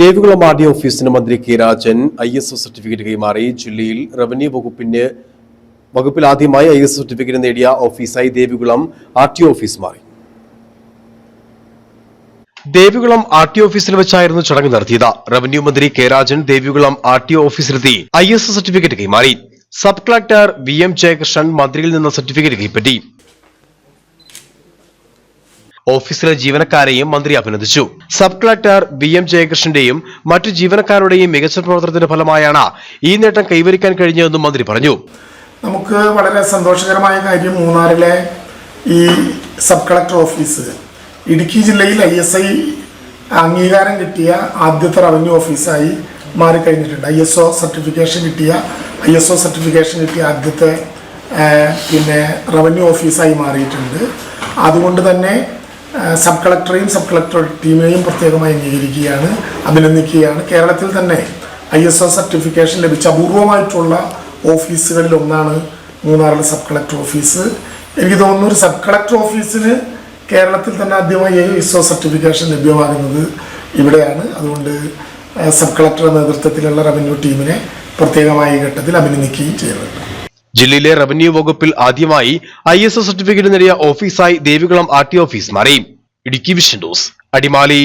Devikulam R D ഓഫീസിന് മന്ത്രി K Rajan I S O certificate കൈമാറി. ജില്ലയിൽ റവന്യൂ വകുപ്പിന് വകുപ്പിൽ ആദ്യമായി ഐ എസ് സർട്ടിഫിക്കറ്റ് നേടിയ ഓഫീസായി ദേവികുളം ആർ ടി ഓഫീസ് മാറി. ദേവികുളം ആർ ടി ഓഫീസിൽ വെച്ചായിരുന്നു ചടങ്ങ് നടത്തിയത്. റവന്യൂ മന്ത്രി K Rajan Devikulam R T ഓഫീസിലെത്തി I S O certificate കൈമാറി. Sub collector V M Jayakrishnan മന്ത്രിയിൽ നിന്ന് സർട്ടിഫിക്കറ്റ് കൈപ്പറ്റി. ഓഫീസിലെ ജീവനക്കാരെയും മന്ത്രി അഭിനന്ദിച്ചു. സബ് കളക്ടർ ബി എം ജയകൃഷ്ണന്റെയും മറ്റു ജീവനക്കാരുടെയും മികച്ച പ്രവർത്തനത്തിന്റെ ഫലമായാണ് ഈ നേട്ടം കൈവരിക്കാൻ കഴിഞ്ഞതെന്നും മന്ത്രി പറഞ്ഞു. നമുക്ക് വളരെ സന്തോഷകരമായ കാര്യം മൂന്നാറിലെ ഈ സബ് കളക്ടർ ഓഫീസ് ഇടുക്കി ജില്ലയിൽ ഐ എസ് ഐ അംഗീകാരം കിട്ടിയ ആദ്യത്തെ റവന്യൂ ഓഫീസായി മാറിക്കഴിഞ്ഞിട്ടുണ്ട്. ഐ എസ് ഒ സർട്ടിഫിക്കേഷൻ കിട്ടിയ ഐ എസ് ഒ സർട്ടിഫിക്കേഷൻ കിട്ടിയ ആദ്യത്തെ പിന്നെ റവന്യൂ ഓഫീസായി മാറിയിട്ടുണ്ട്. അതുകൊണ്ട് തന്നെ സബ് കളക്ടറെയും സബ് കളക്ടർ ടീമിനെയും പ്രത്യേകമായി അംഗീകരിക്കുകയാണ് അഭിനന്ദിക്കുകയാണ്. കേരളത്തിൽ തന്നെ ഐ എസ് ഒ സർട്ടിഫിക്കേഷൻ ലഭിച്ച അപൂർവമായിട്ടുള്ള ഓഫീസുകളിൽ ഒന്നാണ് മൂന്നാറിലെ സബ് കളക്ടർ ഓഫീസ് എനിക്ക് തോന്നുന്നു ഒരു സബ് കളക്ടർ ഓഫീസിന് കേരളത്തിൽ തന്നെ ആദ്യമായി ഐ എസ് ഒ സർട്ടിഫിക്കേഷൻ ലഭ്യമാകുന്നത് ഇവിടെയാണ്. അതുകൊണ്ട് സബ് കളക്ടറുടെ നേതൃത്വത്തിലുള്ള റവന്യൂ ടീമിനെ പ്രത്യേകമായി ഘട്ടത്തിൽ അഭിനന്ദിക്കുകയും ചെയ്യുന്നുണ്ട് ജില്ലയിലെ റവന്യൂ വകുപ്പിൽ ആദ്യമായി ഐ എസ് ഒ സർട്ടിഫിക്കറ്റ് നേടിയ ഓഫീസായി ദേവികുളം ആർ ടി ഓഫീസ് മാറി. Idukki vision news. അടിമാലി.